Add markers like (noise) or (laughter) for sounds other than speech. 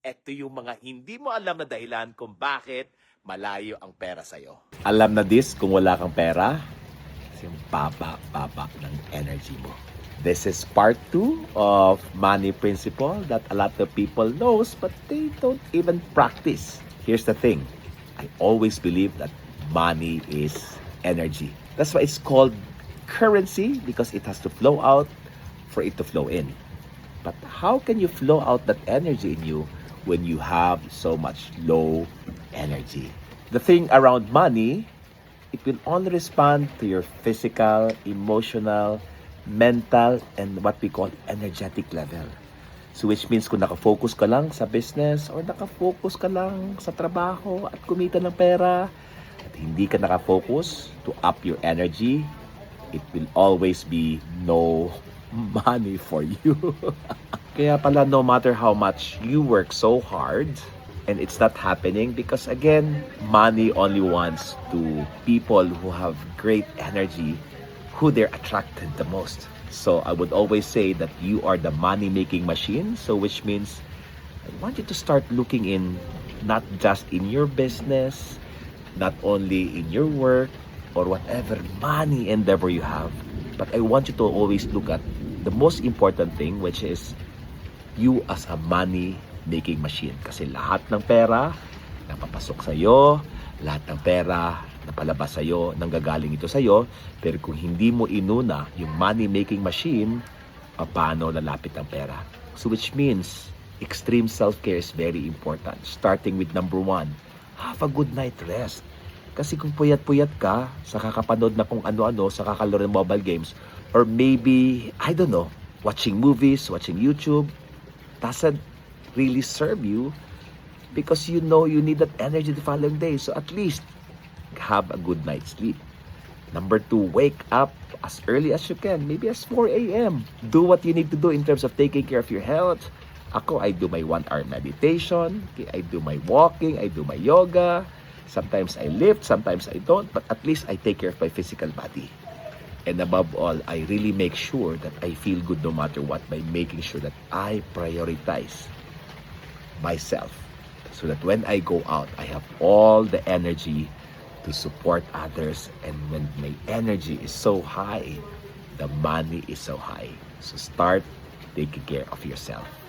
Ito yung mga hindi mo alam na dahilan kung bakit malayo ang pera sa'yo. Alam na this kung wala kang pera? Kasi yung baba-baba ng energy mo. This is part 2 of money principle that a lot of people knows but they don't even practice. Here's the thing. I always believe that money is energy. That's why it's called currency because it has to flow out for it to flow in. But how can you flow out that energy in you when you have so much low energy? The thing around money, it will only respond to your physical, emotional, mental, and what we call energetic level. So which means kung nakafocus ka lang sa business or nakafocus ka lang sa trabaho at kumita ng pera at hindi ka nakafocus to up your energy, it will always be no (laughs) money for you. (laughs) Kaya pala no matter how much you work so hard and it's not happening because again, money only wants to people who have great energy who they're attracted the most. So I would always say that you are the money making machine. So which means I want you to start looking in not just in your business, not only in your work or whatever money endeavor you have, but I want you to always look at the most important thing which is you as a money making machine. Kasi lahat ng pera napapasok sa iyo, lahat ng pera napalabas sa iyo, nanggagaling ito sa iyo, pero kung hindi mo inuna yung money making machine, paano lalapit ang pera? So which means extreme self-care is very important. Starting with number one, have a good night rest. Kasi kung puyat-puyat ka sa kakapanood na kung ano-ano, sa kakalaro ng mobile games, or maybe, I don't know, watching movies, watching YouTube, doesn't really serve you because you know you need that energy the following day. So at least, have a good night's sleep. Number two, wake up as early as you can, maybe as 4 a.m. Do what you need to do in terms of taking care of your health. Ako, I do my one-hour meditation. I do my walking. I do my yoga. Sometimes I lift, sometimes I don't. But at least I take care of my physical body. And above all, I really make sure that I feel good no matter what by making sure that I prioritize myself. So that when I go out, I have all the energy to support others. And when my energy is so high, the money is so high. So start taking care of yourself.